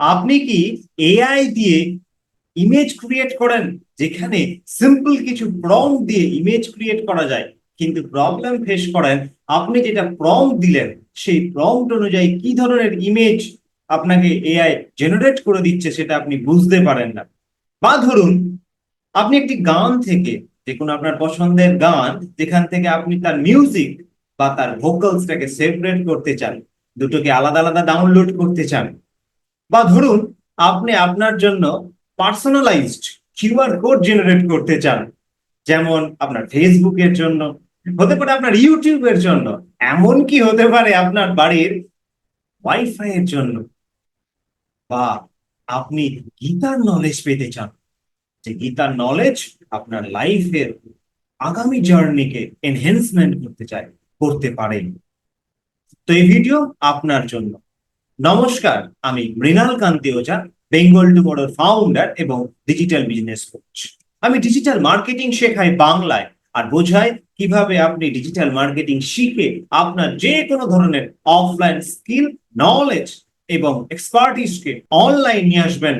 আপনি কি এআই দিয়ে ইমেজ ক্রিয়েট করেন? যেখানে সিম্পল কিছু প্রম দিয়ে ইমেজ ক্রিয়েট করা যায়। কিন্তু প্রবলেম ফেস করেন, আপনি যেটা প্রম দিলেন, সেই প্রম্পট অনুযায়ী কি ধরনের ইমেজ আপনাকে এআই জেনারেট করে দিচ্ছে সেটা আপনি বুঝতে পারেন না। বা ধরুন, আপনি একটি গান থেকে যে কোনো আপনার পছন্দের গান, যেখান থেকে আপনি তার মিউজিক বা তার ভোকালসটাকে সেপারেট করতে চান, দুটোকে আলাদা আলাদা ডাউনলোড করতে চান বা ধরুন, আপনি আপনার জন্য পার্সোনালাইজড কিউআর কোড জেনারেট করতে চান। যেমন আপনার ফেসবুকের জন্য, হতে পারে আপনার ইউটিউবের জন্য এমন কি হতে পারে আপনার বাড়ির ওয়াইফাই এর জন্য। বা আপনি গীতার নলেজ পেতে চান। যে গীতার নলেজ আপনার লাইফের আগামী জার্নিকে এনহেন্সমেন্ট করতে চায়, করতে পারেন। তো এই ভিডিও আপনার জন্য। নমস্কার, আমি মৃণাল কান্তি ওঝা বেঙ্গল টু টুমোরোর ফাউন্ডার এবং ডিজিটাল বিজনেস কোচ আমি ডিজিটাল মার্কেটিং শেখাই বাংলায় আর বোঝাই কীভাবে আপনি ডিজিটাল মার্কেটিং শিখে আপনার যে কোনো ধরনের অফলাইন স্কিল নলেজ এবং এক্সপার্টিসকে অনলাইন নিয়ে আসবেন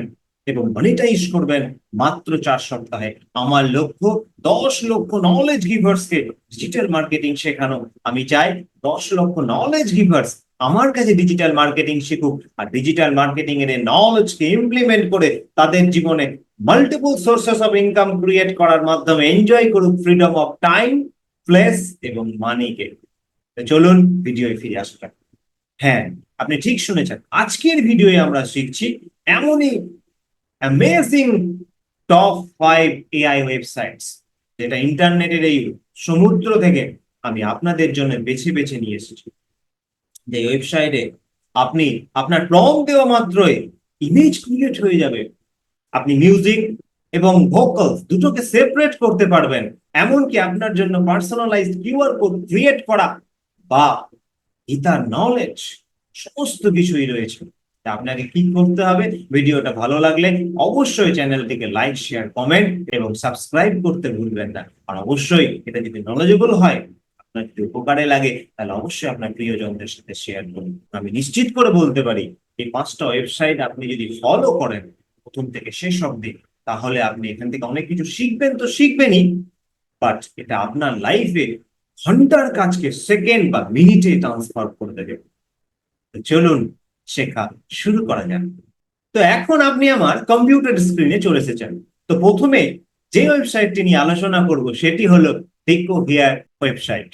এবং মনিটাইজ করবেন মাত্র চার সপ্তাহে। আমার লক্ষ্য, দশ লক্ষ নলেজ গিভার্সকে ডিজিটাল মার্কেটিং শেখানো। আমি চাই দশ লক্ষ নলেজ গিভার্স আমার কাছে ডিজিটাল মার্কেটিং শিখুক আর ডিজিটাল মার্কেটিং এর নলেজকে ইমপ্লিমেন্ট করে তাদের জীবনে multiple sources of income create করার মাধ্যমে এনজয় করুক ফ্রিডম অফ টাইম প্লেস এবং মানিকে চলুন ভিডিওয়ে ফিরে আসা যাক। হ্যাঁ আপনি ঠিক শুনেছেন, আজকের ভিডিওয়ে আমরা শিখছি এমনই amazing top five AI websites যেটা ইন্টারনেটের এই সমুদ্র থেকে আমি আপনাদের জন্য বেছে বেছে নিয়ে এসেছি। যে ওয়েবসাইটে আপনি, আপনার প্রম দেওয়া মাত্রই ইমেজ ক্রিয়েট হয়ে যাবে। আপনি মিউজিক এবং ভোকালস দুটোকে সেপারেট করতে পারবেন। এমনকি আপনার জন্য পার্সোনালাইজড কিউআর কোড ক্রিয়েট করা বা গীতার নলেজ সমস্ত কিছুই রয়েছে। আপনাকে কি করতে হবে? ভিডিওটা ভালো লাগলে অবশ্যই চ্যানেলটিকে লাইক শেয়ার কমেন্ট এবং সাবস্ক্রাইব করতে ভুলবেন না। আর অবশ্যই এটা যদি নলেজেবল হয় আপনার যদি উপকারে লাগে, তাহলে অবশ্যই আপনার প্রিয়জনদের সাথে শেয়ার করুন। আমি নিশ্চিত করে বলতে পারি, এই পাঁচটা ওয়েবসাইট আপনি যদি ফলো করেন প্রথম থেকে শেষ অবধি, তাহলে আপনি এখান থেকে অনেক কিছু শিখবেন তো শিখবেনই বাট এটা আপনার লাইফে ঘণ্টার কাজকে সেকেন্ড বা মিনিটে ট্রান্সফার করে দেবে। চলুন শেখা শুরু করা যাক। তো এখন আপনি আমার কম্পিউটার স্ক্রিনে চলে এসেছেন। তো প্রথমে যে ওয়েবসাইটটি নিয়ে আলোচনা করব, সেটি হলো ডিকো হেয়ার ওয়েবসাইট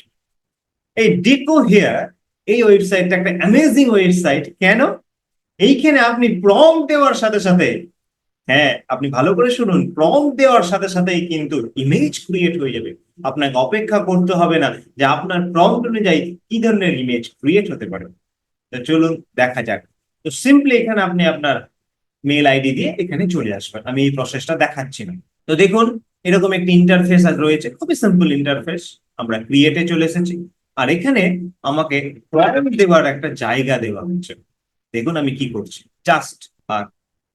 এই ডিকো হেয়ার এই ওয়েবসাইটটা একটা অ্যামেজিং ওয়েবসাইট কেন? এইখানে আপনি প্রম দেওয়ার সাথে সাথে হ্যাঁ আপনি ভালো করে শুনুন প্রম দেওয়ার সাথে সাথেই কিন্তু ইমেজ ক্রিয়েট হয়ে যাবে। আপনাকে অপেক্ষা করতে হবে না যে আপনার প্রম্পট অনুযায়ী কি ধরনের ইমেজ ক্রিয়েট হতে পারে। তো চলুন দেখা যাক। তো সিম্পলি এখানে আপনি আপনার মেল আইডি দিয়ে এখানে চলে আসবেন। আমি এই প্রসেসটা দেখাচ্ছি না। তো দেখুন, এরকম একটি ইন্টারফেস রয়েছে। খুবই সিম্পল ইন্টারফেস আমরা ক্রিয়েটে চলে এসেছি। আর এখানে আমাকে প্রম্পট দেওয়ার একটা জায়গা দেওয়া হচ্ছে দেখুন আমি কি করছি। জাস্ট আর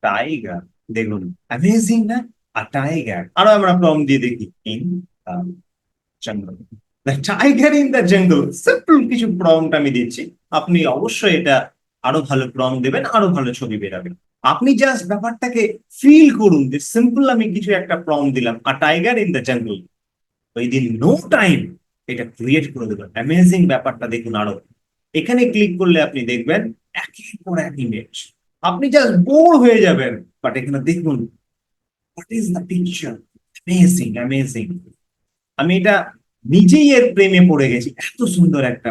টাইগার দেখুন অ্যামেজিং না? আর টাইগার আরও আমরা প্রম দিয়ে দেখি। In jungle tiger in the jungle simple কিছু প্রমটা আমি দিচ্ছি। আপনি অবশ্যই এটা আরও ভালো প্রম দেবেন, আরও ভালো ছবি বেরাবে। আপনি জাস্ট ব্যাপারটাকে ফিল করুন যে সিম্পল আমি কিছু একটা প্রম দিলাম। আর টাইগার ইন দ্য জঙ্গল ওই দিন নো টাইম এটা ক্রিয়েট করে দেবেন। অ্যামেজিং ব্যাপারটা দেখুন আরও। এখানে ক্লিক করলে আপনি দেখবেন একের পর এক ইমেজ আপনি জাস্ট বোর হয়ে যাবেন। বাট এখানে দেখুন what is the picture amazing amazing আমি এটা নিজেই এর প্রেমে পড়ে গেছি। এত সুন্দর একটা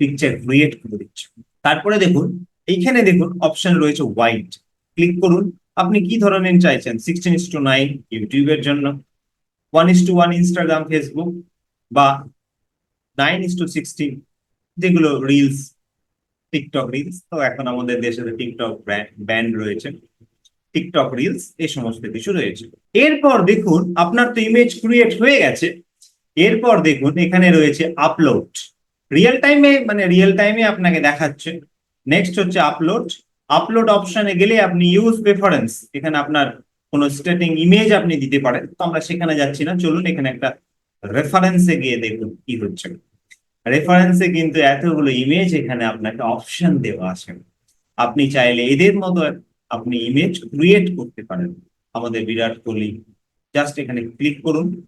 পিকচার ক্রিয়েট করে দিচ্ছে। তারপরে দেখুন, এইখানে দেখুন অপশন রয়েছে হোয়াইট ক্লিক করুন। আপনি কি ধরনের চাইছেন? সিক্সটিন ইস টু নাইন ইউটিউবের জন্য। One is to one Instagram Facebook বা নাইন ইস টু সিক্সটিন যেগুলো রিলস টিকটক রিলস তো এখন আমাদের দেশে টিকটক ব্যান্ড রয়েছে। টিকটক রিলস এই সমস্ত কিছু রয়েছে। এরপর দেখুন, আপনার তো ইমেজ ক্রিয়েট হয়ে গেছে। এরপর দেখুন, এখানে রয়েছে আপলোড রিয়েল টাইমে মানে রিয়েল টাইমে আপনাকে দেখাচ্ছে। নেক্সট হচ্ছে আপলোড আপলোড অপশনে গেলে আপনি ইউজ প্রেফারেন্স এখানে আপনার কোন স্টেটিং ইমেজ আপনি দিতে পারেন। তো আমরা সেখানে যাচ্ছি না। চলুন, এখানে একটা রেফারেন্সে গিয়ে দেখুন কি হচ্ছে। রেফারেন্সে কিন্তু এতগুলো ইমেজ এখানে আপনাকে অপশন দেওয়া আছে। আপনি চাইলে এদের মতো আপনি ইমেজ ক্রিয়েট করতে পারেন। আমাদের বিরাট কোহলি জাস্ট এখানে ক্লিক করুন।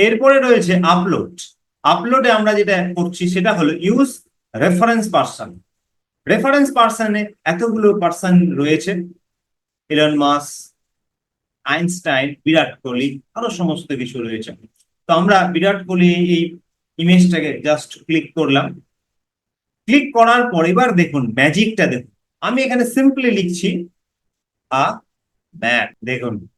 এরপরে রয়েছে আপলোড আপলোডে আমরা যেটা করছি, সেটা হলো ইউজ রেফারেন্স পার্সন রেফারেন্স পার্সনে এতগুলো পার্সন রয়েছে। Elon Musk Einstein Virat Kohli, আরও সমস্ত কিছু রয়েছে। তো আমরা বিরাট কোহলি এই ইমেজটাকে জাস্ট ক্লিক করলাম। ক্লিক করার পর এবার দেখুন ম্যাজিকটা দেখুন। আমি এখানে সিম্পলি লিখছি, আ, ম্যাট। দেখুন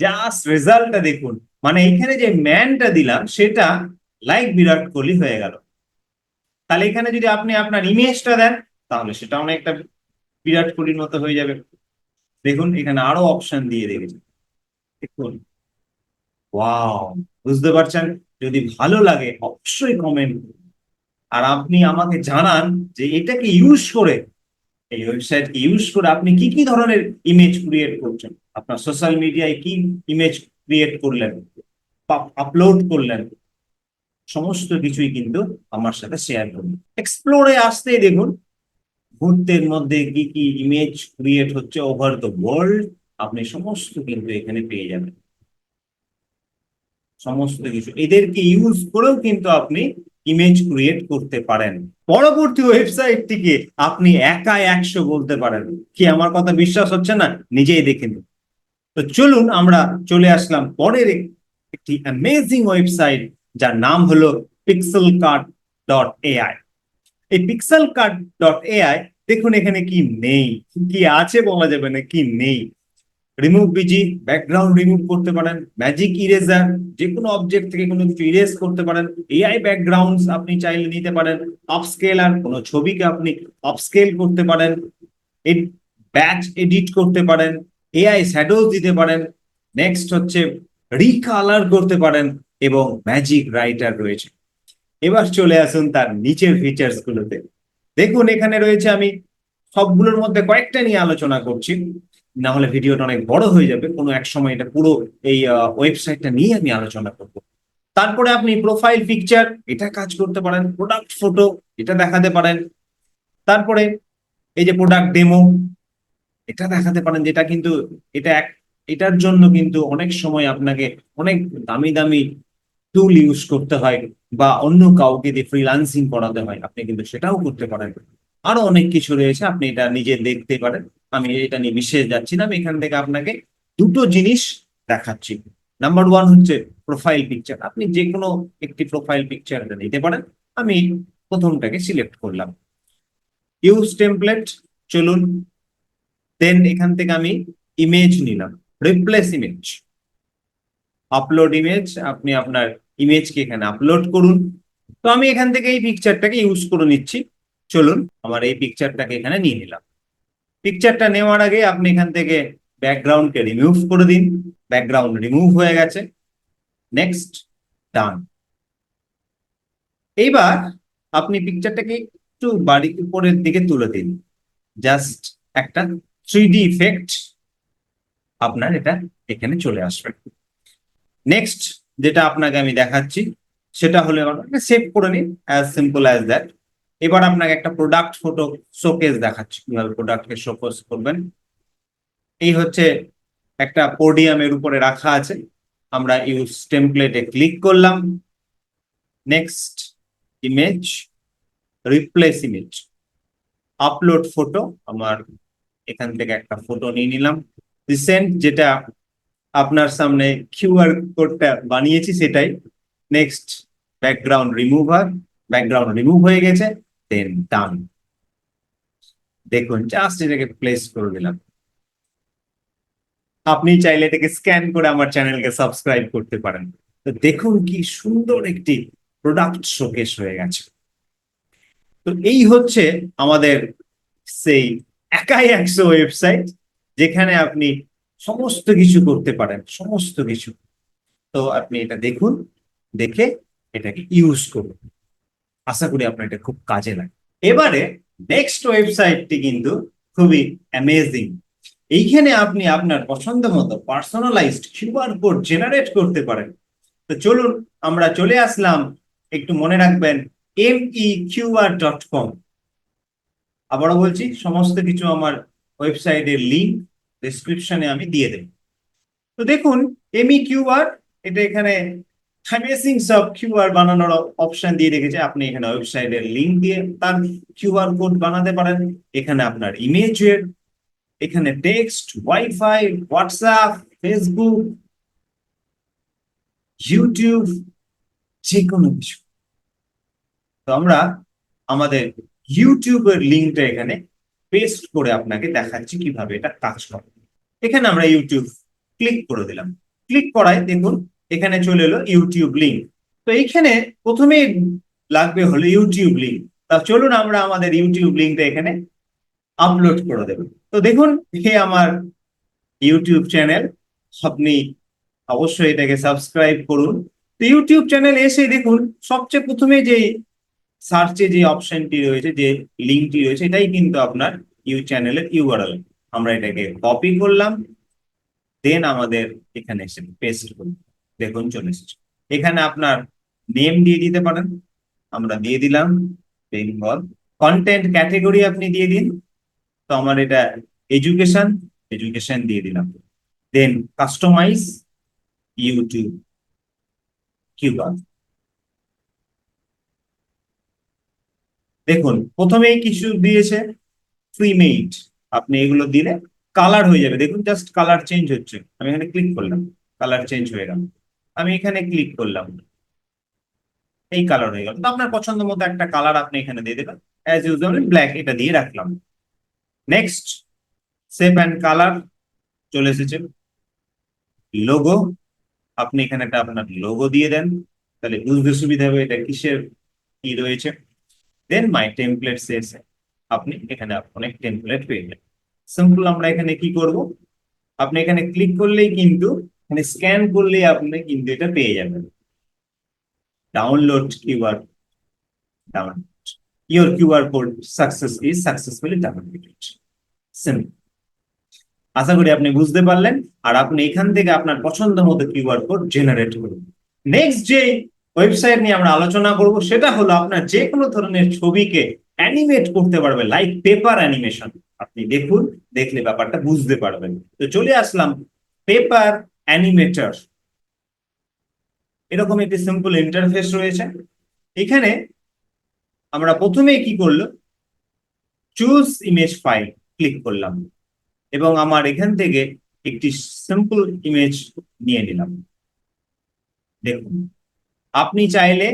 জাস্ট রেজাল্টটা দেখুন। মানে এখানে যে ম্যানটা দিলাম, সেটা লাইক বিরাট কোহলি হয়ে গেল। তাহলে এখানে যদি আপনি আপনার ইমেজটা দেন, তাহলে সেটা অনেকটা বিরাট কোহলির মতো হয়ে যাবে। দেখুন, এখানে আরও অপশন দিয়ে রেখেছে দেখুন। ওয়াও বুঝতে পারছেন? যদি ভালো লাগে, অবশ্যই কমেন্ট আর আপনি আমাকে জানান যে এটাকে ইউজ করে, এই ওয়েবসাইটকে ইউজ করে আপনি কি কি ধরনের ইমেজ ক্রিয়েট করছেন। আপনার সোশ্যাল মিডিয়ায় কি ইমেজ ক্রিয়েট করলেন আপলোড করলেন, সমস্ত কিছুই কিন্তু আমার সাথে শেয়ার করুন। এক্সপ্লোরে আসতেই দেখুন, মুহূর্তের মধ্যে কি কি ইমেজ ক্রিয়েট হচ্ছে ওভার দ্য ওয়ার্ল্ড আপনি সমস্ত কিন্তু এখানে পেয়ে যাবেন। সমস্ত কিছু। এদেরকে ইউজ করেও কিন্তু আপনি ইমেজ ক্রিয়েট করতে পারেন। পরবর্তী ওয়েবসাইটটিকে আপনি একা একশো বলতে পারেন। কি আমার কথা বিশ্বাস হচ্ছে না? নিজেই দেখে নিন। তো চলুন আমরা চলে আসলাম পরের একটি অ্যামেজিং ওয়েবসাইট যার নাম হলো পিক্সেল কার্ড ডট এআই এই পিক্সেল কার্ড ডট এআই দেখুন এখানে কি নেই, কি আছে বলা যাবে না, কি নেই। রিমুভ বিজি ব্যাকগ্রাউন্ড রিমুভ করতে পারেন ম্যাজিক ইরেজার যে কোনো অবজেক্ট থেকে কোনো কিছু ইরেজ করতে পারেন এআই ব্যাকগ্রাউন্ড আপনি চাইলে নিতে পারেন আপস্কেল আর কোনো ছবিকে আপনি আপস্কেল করতে পারেন ব্যাচ এডিট করতে পারেন এআই শ্যাডোজ দিতে পারেন। নেক্সট হচ্ছে রিকালার করতে পারেন এবং ম্যাজিক রাইটার রয়েছে। এবার চলে আসুন তার নিচের ফিচার্স গুলোতে। দেখুন, এখানে রয়েছে আমি সবগুলোর মধ্যে কয়েকটা নিয়ে আলোচনা করছি। না হলে ভিডিওটা অনেক বড় হয়ে যাবে। কোনো এক সময় এটা পুরো এই ওয়েবসাইটটা নিয়ে আমি আলোচনা করব। তারপরে আপনি প্রোফাইল পিকচার এটা কাজ করতে পারেন। প্রোডাক্ট ফটো এটা দেখাতে পারেন। তারপরে এই যে প্রোডাক্ট ডেমো এটা দেখাতে পারেন যেটা কিন্তু, এটা এক, এটার জন্য কিন্তু অনেক সময় আপনাকে অনেক দামি দামি টুল ইউজ করতে হয় বা অন্য কাউকে দিয়ে ফ্রিলান্সিং করাতে হয়। আপনি কিন্তু সেটাও করতে পারেন। আরও অনেক কিছু রয়েছে, আপনি এটা নিজে দেখতে পারেন। আমি এটা নিয়ে বিশেষ যাচ্ছি না, আমি এখান থেকে আপনাকে দুটো জিনিস দেখাচ্ছি। নাম্বার ওয়ান হচ্ছে প্রোফাইল পিকচার আপনি যে কোনো একটি প্রোফাইল পিকচার নিতে পারেন। আমি প্রথমটাকে সিলেক্ট করলাম। ইউজ টেমপ্লেট চলুন। দেন এখান থেকে আমি ইমেজ নিলাম রিপ্লেস ইমেজ আপলোড ইমেজ আপনি আপনার ইমেজকে এখানে আপলোড করুন। তো আমি এখান থেকে এই পিকচারটাকে ইউজ করে নিচ্ছি। চলুন, আমার এই পিকচারটাকে এখানে নিয়ে নিলাম। পিকচারটা নেওয়ার আগে আপনি এখান থেকে ব্যাকগ্রাউন্ডকে রিমুভ করে দিন। ব্যাকগ্রাউন্ড রিমুভ হয়ে গেছে। নেক্সট ডান এইবার আপনি পিকচারটাকে একটু বাড়ি উপরের দিকে তুলে দিন। জাস্ট একটা থ্রি ডি ইফেক্ট আপনার এটা এখানে চলে আসবে। নেক্সট যেটা আপনাকে আমি দেখাচ্ছি, সেটা হলো সেভ করে নিন অ্যাজ সিম্পল অ্যাজ দ্যাট এবার আপনাকে একটা প্রোডাক্ট ফটো শোকেস দেখাচ্ছি, কীভাবে প্রোডাক্টকে শোকেস করবেন। এই হচ্ছে একটা পোডিয়ামের উপরে রাখা আছে, আমরা ইউজ টেমপ্লেটে ক্লিক করলাম। Next image replace image upload photo আমার এখান থেকে একটা ফটো নিয়ে নিলাম। রিসেন্ট যেটা আপনার সামনে কিউআর কোডটা বানিয়েছি সেটাই। Next background remover background remove হয়ে গেছে দেন ডান দেখুন জাস্ট এটাকে প্লেস করে দিলাম। আপনি চাইলে এটাকে স্ক্যান করে আমার চ্যানেলকে সাবস্ক্রাইব করতে পারেন। তো দেখুন কি সুন্দর একটি প্রোডাক্ট শোকেস হয়ে গেছে। তো এই হচ্ছে আমাদের সেই একাই একশো ওয়েবসাইট যেখানে আপনি সমস্ত কিছু করতে পারেন, সমস্ত কিছু। তো আপনি এটা দেখুন, দেখে এটাকে ইউজ করুন। আশা করি আপনার এটা খুব কাজে লাগে এবারে নেক্সট ওয়েবসাইটটি কিন্তু খুবই অ্যামেজিং এইখানে আপনি আপনার পছন্দ মতো পার্সোনালাইজড কিউআর কোড জেনারেট করতে পারেন। তো চলুন, আমরা চলে আসলাম। একটু মনে রাখবেন M E QR dot com আবারও বলছি, সমস্ত কিছু আমার ওয়েবসাইটের লিঙ্ক ডিসক্রিপশনে আমি দিয়ে দেব। তো দেখুন এমই কিউআর এটা এখানে অ্যামেজিং সব কিউআর বানানোর অপশন দিয়ে রেখেছে। আপনি এখানে ওয়েবসাইটের লিঙ্ক দিয়ে তার কিউআর কোড বানাতে পারেন। এখানে আপনার ইমেজের এখানে text WiFi WhatsApp Facebook YouTube যে কোনো কিছু। তো আমরা আমাদের ইউটিউবের লিঙ্কটা এখানে পেস্ট করে আপনাকে দেখাচ্ছি কীভাবে এটা কাজ করে। এখানে আমরা ইউটিউব ক্লিক করে দিলাম। ক্লিক করায় দেখুন, এখানে চলে এলো ইউটিউব লিঙ্ক তো এইখানে প্রথমে লাগবে হলো ইউটিউব লিঙ্ক তা চলুন আমরা আমাদের ইউটিউব লিঙ্কটা এখানে আপলোড করে দেব। তো দেখুন, হে আমার ইউটিউব চ্যানেল আপনি অবশ্যই এটাকে সাবস্ক্রাইব করুন। তো ইউটিউব চ্যানেল এসে দেখুন, সবচেয়ে প্রথমে যে সার্চে যে অপশনটি রয়েছে, যে লিঙ্কটি রয়েছে, এটাই কিন্তু আপনার ইউ চ্যানেলের ইউআরএল আমরা এটাকে কপি করলাম দেন আমাদের এখানে এসে পেস্ট করুন দেখুন, চলে এসেছে। এখানে আপনার নেম দিয়ে দিতে পারেন। আমরা দিয়ে দিলাম বেঙ্গল কন্টেন্ট ক্যাটেগরি আপনি দিয়ে দিন। তো আমার এটা এডুকেশন এডুকেশন দিয়ে দিলাম। দেন কাস্টমাইজ ইউটিউব কিউআর দেখুন, প্রথমেই কিছু দিয়েছে ফ্রি মেইড আপনি এগুলো দিলে কালার হয়ে যাবে। দেখুন জাস্ট কালার চেঞ্জ হচ্ছে। আমি এখানে ক্লিক করলাম। কালার চেঞ্জ হয়ে গেল। আমি এখানে ক্লিক করলাম। এই কালার হয়ে গেল। তো আপনার পছন্দ মতো একটা কালার আপনি এখানে দিয়ে দেবেন। অ্যাজ ইউজুয়াল ব্ল্যাক এটা দিয়ে রাখলাম। নেক্সট শেপ অ্যান্ড কালার চলে এসেছে। লোগো আপনি এখানে একটা আপনার লোগো দিয়ে দেন। তাহলে বুঝতে সুবিধা হবে এটা কিসের, কি রয়েছে। দেন মাই টেমপ্লেট এসে আপনি এখানে অনেক টেমপ্লেট পেয়ে যাবেন। সিম্পল আমরা এখানে কি করব? আপনি এখানে ক্লিক করলেই কিন্তু এখানে স্ক্যান করলেই আপনি কিন্তু এটা পেয়ে যাবেন। Download QR download your QR code success is successfully downloaded simple আশা করি আপনি বুঝতে পারলেন। আর আপনি এখান থেকে আপনার পছন্দ মতো কিউআর কোড জেনারেট করুন। নেক্সট যে ওয়েবসাইট নিয়ে আমরা আলোচনা করব, সেটা হলো আপনার যে কোনো ধরনের ছবিকে অ্যানিমেট করতে পারবে লাইক পেপার অ্যানিমেশন আপনি দেখুন, দেখলে ব্যাপারটা বুঝতে পারবেন। তো চলে আসলাম পেপার অ্যানিমেটর এরকম একটি সিম্পল ইন্টারফেস রয়েছে। এখানে আমরা প্রথমে কি করল চুজ ইমেজ ফাইল ক্লিক করলাম এবং আমার এখান থেকে একটি সিম্পল ইমেজ নিয়ে নিলাম। দেখুন আপনি চাইলে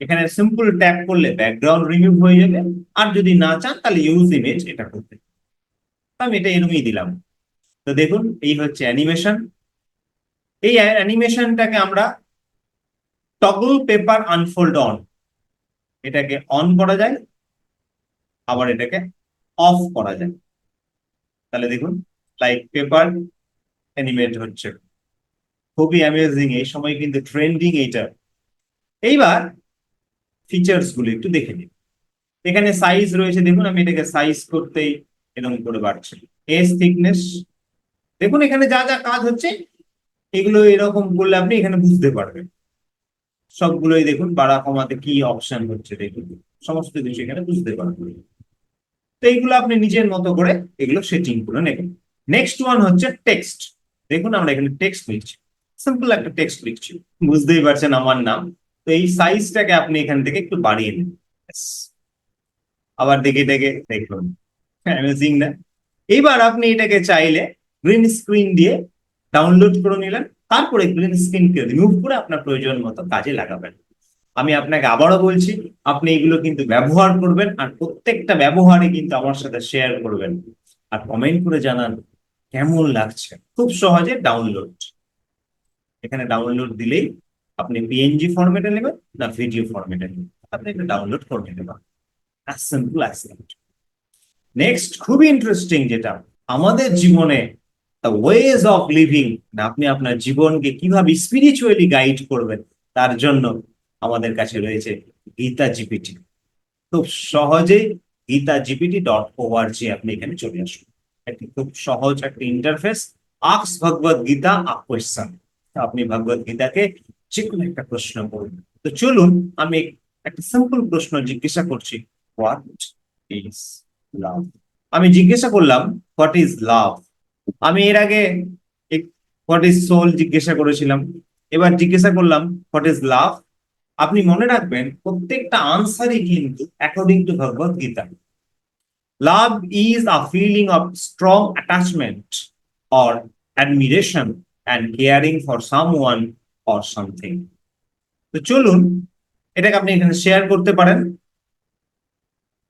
এখানে সিম্পল ট্যাপ করলে ব্যাকগ্রাউন্ড রিমুভ হয়ে যাবে। আর যদি না চান, তাহলে ইউজ ইমেজ এটা করতে। আমি এটা এরকমই দিলাম। তো দেখুন, এই হচ্ছে অ্যানিমেশন এই অ্যানিমেশনটাকে আমরা টগল পেপার আনফোল্ড অন এটাকে অন করা যায়, আবার এটাকে অফ করা যায়। তাহলে দেখুন লাইক পেপার অ্যানিমেট হচ্ছে। খুবই অ্যামেজিং এই সময় কিন্তু ট্রেন্ডিং এইটা। এইবার ফিচার্সগুলো একটু দেখে নিন এখানে সাইজ রয়েছে, দেখুন আমি এটাকে সাইজ করতেই এরকম করে বাড়ছি। এস থিকনেস দেখুন এখানে যা যা কাজ হচ্ছে, এগুলো এরকম করলে আপনি এখানে বুঝতে পারবেন। সবগুলোই দেখুন, বাড়া কমাতে কি অপশন হচ্ছে দেখুন। সমস্ত কিছু এখানে বুঝতে পারবেন। তো এইগুলো আপনি নিজের মতো করে এগুলো সেটিং করে নেবেন। নেক্সট ওয়ান হচ্ছে টেক্সট দেখুন আমরা এখানে টেক্সট লিখছি সিম্পল একটা টেক্সট লিখছি। বুঝতেই পারছেন আমার নাম। তো এই সাইজটাকে আপনি এখান থেকে একটু বাড়িয়ে নেন। আবার দেখে দেখে দেখুন। অ্যামেজিং না? এইবার আপনি এটাকে চাইলে গ্রিন স্ক্রিন দিয়ে ডাউনলোড করে নিলেন। তারপরে গ্রিন স্ক্রিনকে রিমুভ করে আপনার প্রয়োজন মতো কাজে লাগাবেন। আমি আপনাকে আবারও বলছি, আপনি এগুলো কিন্তু ব্যবহার করবেন আর প্রত্যেকটা ব্যবহারে কিন্তু আমার সাথে শেয়ার করবেন। আর কমেন্ট করে জানান কেমন লাগছে। খুব সহজে ডাউনলোড এখানে ডাউনলোড দিলেই আপনি পিএনজি ফরম্যাটে নেবেন না ভিডিও ফরম্যাটে নেবেন। আপনি এটা ডাউনলোড করে নিতে পারেন as that. নেক্সট খুবই ইন্টারেস্টিং যেটা, আমাদের জীবনে ওয়েজ অফ লিভিং আপনি আপনার জীবনকে কীভাবে স্পিরিচুয়ালি গাইড করবেন, তার জন্য আমাদের কাছে রয়েছে গীতা জিপিটি খুব সহজেই গীতা জিপিটি ডট ওআরজি আপনি এখানে চলে আসুন। একটি খুব সহজ একটা interface asks Bhagavad Gita a question আপনি ভগবত গীতাকে যে কোনো একটা প্রশ্ন করুন। তো চলুন, আমি একটা সিম্পল প্রশ্ন জিজ্ঞাসা করছি হোয়াট ইজ লাভ আমি জিজ্ঞাসা করলাম হোয়াট ইজ লাভ আমি এর আগে হোয়াট ইজ সোল জিজ্ঞাসা করেছিলাম। এবার জিজ্ঞাসা করলাম হোয়াট ইজ লাভ আপনি মনে রাখবেন, প্রত্যেকটা আনসারই কিন্তু according to Bhagavad Gita. Love is a feeling of strong attachment or admiration caring for someone or something তো চলুন, এটাকে আপনি এখানে শেয়ার করতে পারেন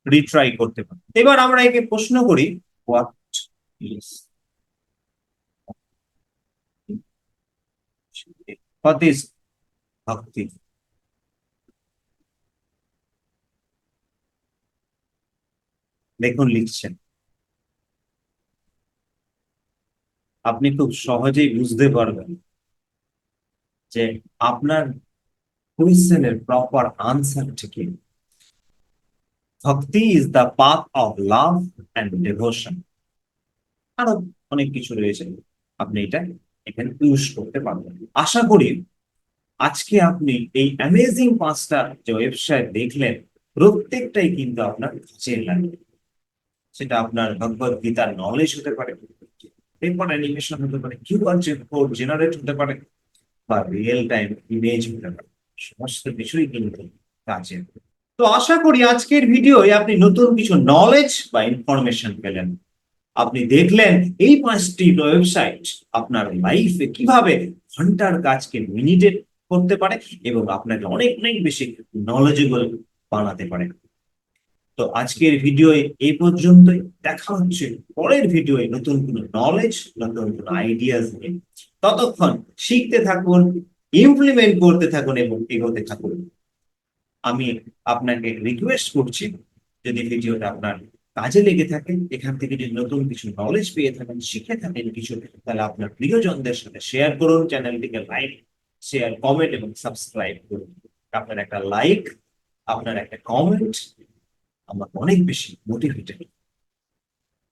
রিট্রাই করতে পারেন। এবার আমরা একে প্রশ্ন করি হোয়াট ইজ হোয়াট ভক্তি দেখুন, লিখছেন। আপনি খুব সহজেই বুঝতে পারবেন যে আপনার কোয়েশ্চেনের প্রপার আনসারটা কি? Bhakti is the path of love and devotion আরও অনেক কিছু রয়েছে, আপনি এটা এখানে ইউজ করতে পারবেন। আশা করি আজকে আপনি এই অ্যামেজিং পাঁচটা যে ওয়েবসাইট দেখলেন, প্রত্যেকটাই কিন্তু আপনার কাজে লাগবে। সেটা আপনার ভগবত গীতার নলেজ হতে পারে পেপার অ্যানিমেশন হতে পারে কিউআর কোড জেনারেট হতে পারে, বা রিয়েল টাইম ইমেজ হতে পারে, সমস্ত কিছুই কিন্তু কাজে তো আশা করি আজকের ভিডিওয়ে আপনি নতুন কিছু নলেজ বা ইনফরমেশন পেলেন। আপনি দেখলেন এই পাঁচটি ওয়েবসাইট আপনার লাইফে কীভাবে ঘণ্টার কাজকে মিনিটে করতে পারে এবং আপনাকে অনেক অনেক বেশি নলেজেবল বানাতে পারে। তো আজকের ভিডিও এই পর্যন্তই। দেখা হচ্ছে পরের ভিডিওয়ে নতুন কোনো নলেজ নতুন কোনো আইডিয়াস নিয়ে। ততক্ষণ শিখতে থাকুন ইমপ্লিমেন্ট করতে থাকুন এবং এগোতে থাকুন। আমি আপনাকে রিকোয়েস্ট করছি, যদি ভিডিওটা আপনার কাজে লেগে থাকে, এখান থেকে যদি নতুন কিছু নলেজ পেয়ে থাকেন, শিখে থাকেন কিছু, তাহলে আপনার প্রিয়জনদের সাথে শেয়ার করুন, চ্যানেলটিকে লাইক শেয়ার কমেন্ট এবং সাবস্ক্রাইব করুন। আপনার একটা লাইক আপনার একটা কমেন্ট আমার অনেক বেশি মোটিভেটেড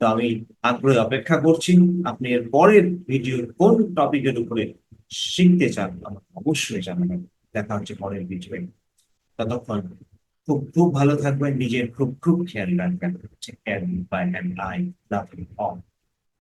তো আমি আগ্রহে অপেক্ষা করছি, আপনি এর পরের ভিডিওর কোন টপিকের উপরে শিখতে চান, আমাকে অবশ্যই জানাবেন। দেখা হচ্ছে পরের ভিডিওয়ে ততক্ষণ খুব খুব ভালো থাকবেন, নিজের খুব খুব খেয়াল রাখবেন। বাই